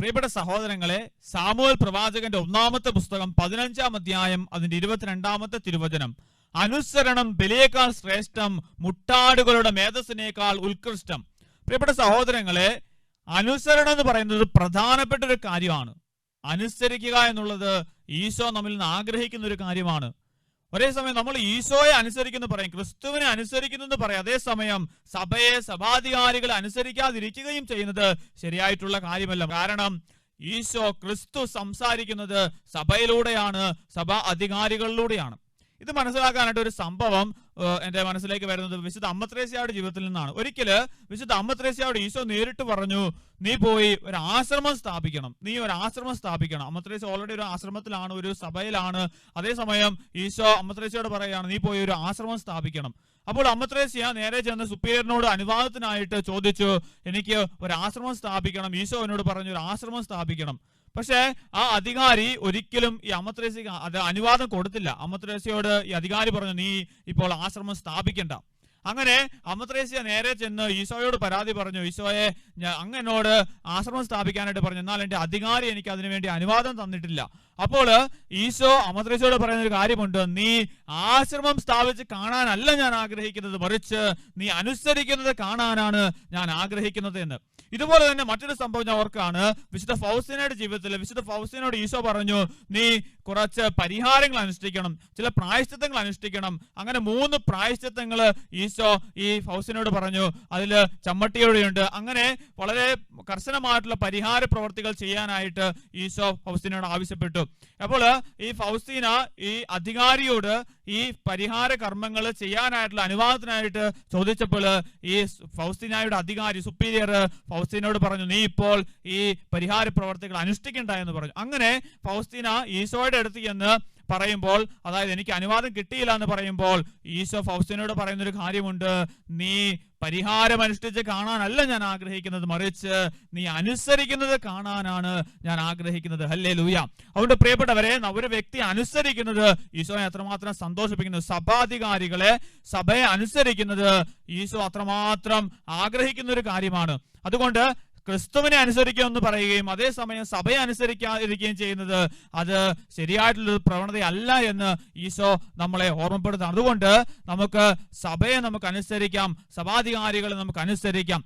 പ്രിയപ്പെട്ട സഹോദരങ്ങളെ സാമുവൽ പ്രവാചകന്റെ ഒന്നാമത്തെ പുസ്തകം പതിനഞ്ചാം അധ്യായം അതിന്റെ ഇരുപത്തിരണ്ടാമത്തെ തിരുവചനം. അനുസരണം ബലിയേക്കാൾ ശ്രേഷ്ഠം മുട്ടാടുകളുടെ മേധസ്സിനേക്കാൾ ഉത്കൃഷ്ടം. പ്രിയപ്പെട്ട സഹോദരങ്ങളെ അനുസരണം എന്ന് പറയുന്നത് പ്രധാനപ്പെട്ട ഒരു കാര്യമാണ്. അനുസരിക്കുക എന്നുള്ളത് ഈശോ നമ്മിൽ നിന്ന് ആഗ്രഹിക്കുന്ന ഒരു കാര്യമാണ്. ഒരേ സമയം നമ്മൾ ഈശോയെ അനുസരിക്കുന്നു പറയും ക്രിസ്തുവിനെ അനുസരിക്കുന്നു എന്ന് പറയും. അതേസമയം സഭയെ സഭാധികാരികളെ അനുസരിക്കാതിരിക്കുകയും ചെയ്യുന്നത് ശരിയായിട്ടുള്ള കാര്യമല്ല. കാരണം ഈശോ ക്രിസ്തു സംസാരിക്കുന്നത് സഭയിലൂടെയാണ് സഭാ അധികാരികളിലൂടെയാണ് ഇത് മനസ്സിലാക്കാനായിട്ട് ഒരു സംഭവം എന്റെ മനസ്സിലേക്ക് വരുന്നത് വിശുദ്ധ അമ്മത്രേസ്യയുടെ ജീവിതത്തിൽ നിന്നാണ്. ഒരിക്കൽ വിശുദ്ധ അമ്മത്രേസ്യയോട് ഈശോ നേരിട്ട് പറഞ്ഞു നീ പോയി ഒരു ആശ്രമം സ്ഥാപിക്കണം. നീ ഒരു ആശ്രമം സ്ഥാപിക്കണം. അമ്മത്രേസ്യ ഓൾറെഡി ഒരു ആശ്രമത്തിലാണ് ഒരു സഭയിലാണ്. അതേസമയം ഈശോ അമ്മത്രേസ്യയോട് പറയുകയാണ് നീ പോയി ഒരു ആശ്രമം സ്ഥാപിക്കണം. അപ്പോൾ അമ്മത്രേസ്യ നേരെ ചെന്ന് സുപ്പീരിയറിനോട് അനുവാദത്തിനായിട്ട് ചോദിച്ചു എനിക്ക് ഒരു ആശ്രമം സ്ഥാപിക്കണം. ഈശോ എന്നോട് പറഞ്ഞു ഒരു ആശ്രമം സ്ഥാപിക്കണം. പക്ഷേ ആ അധികാരി ഒരിക്കലും ഈ അമത്രേസിക്ക് അത് അനുവാദം കൊടുത്തില്ല. അമത്രേസിയോട് ഈ അധികാരി പറഞ്ഞു നീ ഇപ്പോൾ ആശ്രമം സ്ഥാപിക്കണ്ട. അങ്ങനെ അമ്മത്രേസ്യ നേരെ ചെന്ന് ഈശോയോട് പരാതി പറഞ്ഞു ഈശോയെ അങ്ങനോട് ആശ്രമം സ്ഥാപിക്കാനായിട്ട് പറഞ്ഞു. എന്നാൽ എന്റെ അധികാരി എനിക്ക് അതിനുവേണ്ടി അനുവാദം തന്നിട്ടില്ല. അപ്പോൾ ഈശോ അമദ്രേശയോട് പറയുന്ന ഒരു കാര്യമുണ്ട്. നീ ആശ്രമം സ്ഥാപിച്ച് കാണാനല്ല ഞാൻ ആഗ്രഹിക്കുന്നത്. മറിച്ച് നീ അനുസരിക്കുന്നത് കാണാനാണ് ഞാൻ ആഗ്രഹിക്കുന്നത് എന്ന്. ഇതുപോലെ തന്നെ മറ്റൊരു സംഭവം ഞാൻ ഓർക്കാണ് വിശുദ്ധ ഫൗസിനയുടെ ജീവിതത്തിൽ വിശുദ്ധ ഫൗസിനോട് ഈശോ പറഞ്ഞു നീ കുറച്ച് പരിഹാരങ്ങൾ അനുഷ്ഠിക്കണം ചില പ്രായശ്ചിത്തങ്ങൾ അനുഷ്ഠിക്കണം. അങ്ങനെ മൂന്ന് പ്രായശ്ചിത്തങ്ങൾ ഈശോ ഈ ഫൗസിനോട് പറഞ്ഞു. അതിൽ ചമ്മട്ടിയോടെയുണ്ട് അങ്ങനെ വളരെ കർശനമായിട്ടുള്ള പരിഹാര പ്രവർത്തികൾ ചെയ്യാനായിട്ട് ഈശോ ഫൗസിനോട് ആവശ്യപ്പെട്ടു. അപ്പോൾ ഈ ഫൗസ്തീന ഈ അധികാരിയോട് ഈ പരിഹാര കർമ്മങ്ങൾ ചെയ്യാനായിട്ടുള്ള അനുവാദത്തിനായിട്ട് ചോദിച്ചപ്പോൾ ഈ ഫൗസ്തീനായുടെ അധികാരി സുപ്പീരിയർ ഫൗസ്തീനോട് പറഞ്ഞു നീ ഇപ്പോൾ ഈ പരിഹാര പ്രവർത്തികൾ അനുഷ്ഠിക്കണ്ട എന്ന് പറഞ്ഞു. അങ്ങനെ ഫൗസ്തീന ഈശോയുടെ അടുത്ത് ചെന്ന് പറയുമ്പോൾ അതായത് എനിക്ക് അനുവാദം കിട്ടിയില്ല എന്ന് പറയുമ്പോൾ ഈശോ ഫൗസ്റ്റിനോട് പറയുന്ന ഒരു കാര്യമുണ്ട്. നീ പരിഹാരം അനുഷ്ഠിച്ച് കാണാനല്ല ഞാൻ ആഗ്രഹിക്കുന്നത് മറിച്ച് നീ അനുസരിക്കുന്നത് കാണാനാണ് ഞാൻ ആഗ്രഹിക്കുന്നത്. അല്ലേ ലൂയ അതുകൊണ്ട് പ്രിയപ്പെട്ടവരെ ഒരു വ്യക്തി അനുസരിക്കുന്നത് ഈശോയെ അത്രമാത്രം സന്തോഷിപ്പിക്കുന്നു. സഭാധികാരികളെ സഭയെ അനുസരിക്കുന്നത് ഈശോ അത്രമാത്രം ആഗ്രഹിക്കുന്ന ഒരു കാര്യമാണ്. അതുകൊണ്ട് ക്രിസ്തുവിനെ അനുസരിക്കുക എന്ന് പറയുകയും അതേസമയം സഭയെ അനുസരിക്കാതിരിക്കുകയും ചെയ്യുന്നത് അത് ശരിയായിട്ടുള്ള ഒരു പ്രവണതയല്ല എന്ന് ഈശോ നമ്മളെ ഓർമ്മപ്പെടുത്തുന്നു. അതുകൊണ്ട് നമുക്ക് സഭയെ നമുക്ക് അനുസരിക്കാം സഭാധികാരികളെ നമുക്ക് അനുസരിക്കാം.